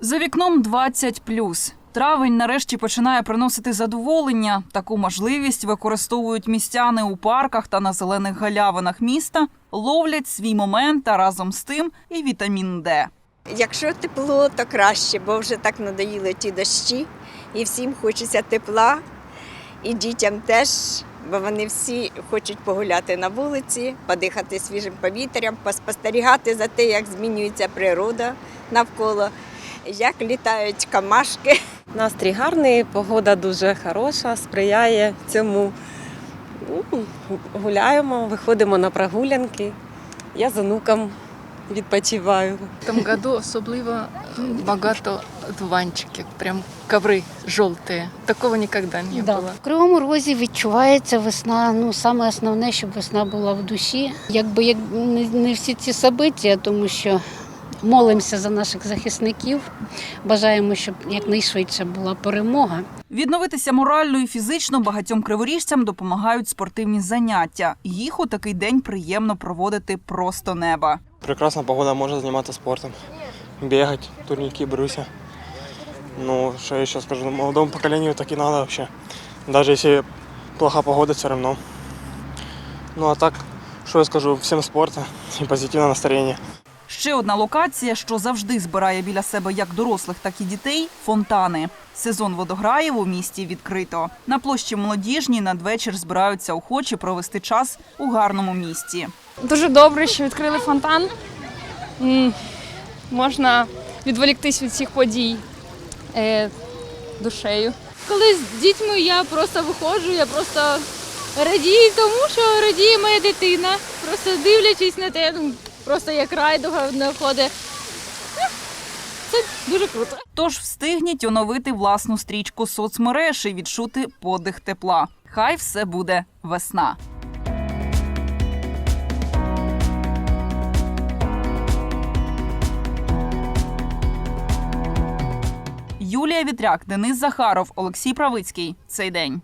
За вікном 20 Травень нарешті починає приносити задоволення. Таку можливість використовують містяни у парках та на зелених галявинах міста, ловлять свій момент, а разом з тим і вітамін Д. Якщо тепло, то краще, бо вже так надоїли ті дощі, і всім хочеться тепла, і дітям теж, бо вони всі хочуть погуляти на вулиці, подихати свіжим повітрям, поспостерігати за те, як змінюється природа навколо, як літають камашки. Настрій гарний, погода дуже хороша, сприяє цьому. Ну, Гуляємо, виходимо на прогулянки. Я з онуком відпочиваю. В тому году особливо багато дуванчиків, прям коври жовті. Такого ніколи не Да. було. В Кривому Розі відчувається весна. Ну саме основне, щоб весна була в душі. Якби як не, не всі ці собиття, тому що молимося за наших захисників. Бажаємо, щоб якнайшвидше була перемога. Відновитися морально і фізично багатьом криворіжцям допомагають спортивні заняття. Їх у такий день приємно проводити просто неба. Прекрасна погода, можна займатися спортом, бігати, турніки, бруся. Ну, що я ще скажу, молодому поколению так і треба вообще. Даже якщо плоха погода, все равно. Ну а так, що я скажу, всім спорту і позитивне настроєння. Ще одна локація, що завжди збирає біля себе як дорослих, так і дітей фонтани. Сезон водограїв у місті відкрито. На площі молодіжній надвечір збираються охочі провести час у гарному місті. Дуже добре, що відкрили фонтан. Можна відволіктись від всіх подій е, душею. Коли з дітьми я просто виходжу, я просто радію тому, що радіє моя дитина. Просто дивлячись на те, ну, просто як райдуга находить. Це дуже круто. Тож встигніть оновити власну стрічку соцмереж і відчути подих тепла. Хай все буде весна. Юлія Вітряк, Денис Захаров, Олексій Правицький. Цей день.